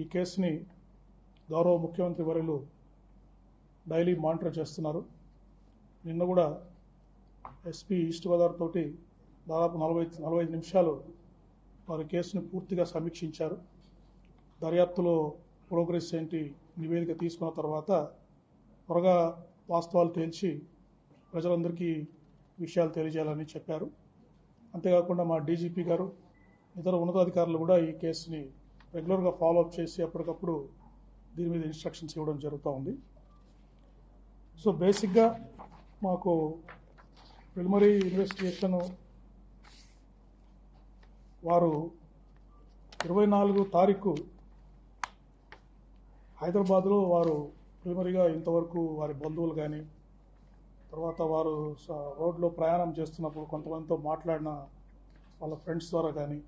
ఈ కేసుని గౌరవ ముఖ్యమంత్రి వర్యులు డైలీ మానిటర్ చేస్తున్నారు. నిన్న కూడా ఎస్పీ ఈస్ట్ గోదావరి తోటి దాదాపు నలభై నలభై ఐదు నిమిషాలు వారి కేసుని పూర్తిగా సమీక్షించారు. దర్యాప్తులో ప్రోగ్రెస్ ఏంటి నివేదిక తీసుకున్న తర్వాత త్వరగా వాస్తవాలు తేల్చి ప్రజలందరికీ విషయాలు తెలియజేయాలని చెప్పారు. అంతేకాకుండా మా డీజీపీ గారు ఇతర ఉన్నతాధికారులు కూడా ఈ కేసుని రెగ్యులర్గా ఫాలోఅప్ చేసి అప్పటికప్పుడు దీని మీద ఇన్స్ట్రక్షన్స్ ఇవ్వడం జరుగుతూ ఉంది. సో బేసిక్గా మాకు ప్రిలిమరీ ఇన్వెస్టిగేషన్ వారు ఇరవై నాలుగు తారీఖు హైదరాబాద్లో వారు ప్రిలిమరీగా ఇంతవరకు వారి బంధువులు కానీ తర్వాత వారు స- రోడ్లో ప్రయాణం చేస్తున్నప్పుడు కొంతమందితో మాట్లాడిన వాళ్ళ ఫ్రెండ్స్ ద్వారా కానీ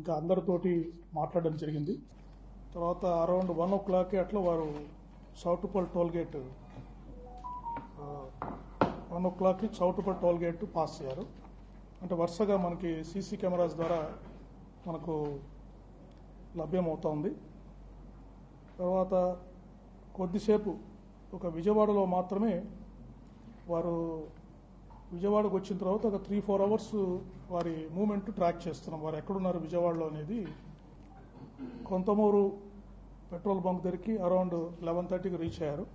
ఇంకా అందరితోటి మాట్లాడడం జరిగింది. తర్వాత అరౌండ్ వన్ ఓ క్లాక్కి అట్లా వారు సౌటుపల్ టోల్ గేట్ వన్ ఓ క్లాక్కి సౌటుపల్ టోల్ గేట్ పాస్ అయ్యారు. అంటే వరుసగా మనకి సీసీ కెమెరాస్ ద్వారా మనకు లభ్యమవుతోంది. తర్వాత కొద్దిసేపు ఒక విజయవాడలో మాత్రమే వారు విజయవాడకు వచ్చిన తర్వాత ఒక త్రీ ఫోర్ అవర్స్ వారి మూమెంట్ ట్రాక్ చేస్తున్నాం. వారు ఎక్కడున్నారు విజయవాడలో అనేది కొంతమూరు పెట్రోల్ బంక్ దగ్గరికి అరౌండ్ లెవెన్ థర్టీకి రీచ్ అయ్యారు.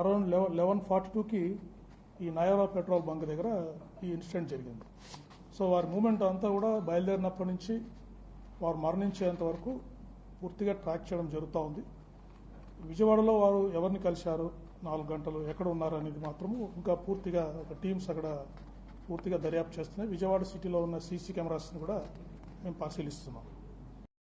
అరౌండ్ లెవెన్ లెవెన్ ఫార్టీ టూకి ఈ నయారా పెట్రోల్ బంక్ దగ్గర ఈ ఇన్సిడెంట్ జరిగింది. సో వారి మూమెంట్ అంతా కూడా బయలుదేరినప్పటి నుంచి వారు మరణించేంత వరకు పూర్తిగా ట్రాక్ చేయడం జరుగుతూ ఉంది. విజయవాడలో వారు ఎవరిని కలిశారు? నాలుగు గంటలు ఎక్కడ ఉన్నారు అనేది మాత్రము ఇంకా పూర్తిగా ఒక టీమ్స్ అక్కడ పూర్తిగా దర్యాప్తు చేస్తున్నాయి. విజయవాడ సిటీలో ఉన్న సీసీ కెమెరాస్ని కూడా మేము పరిశీలిస్తున్నాం.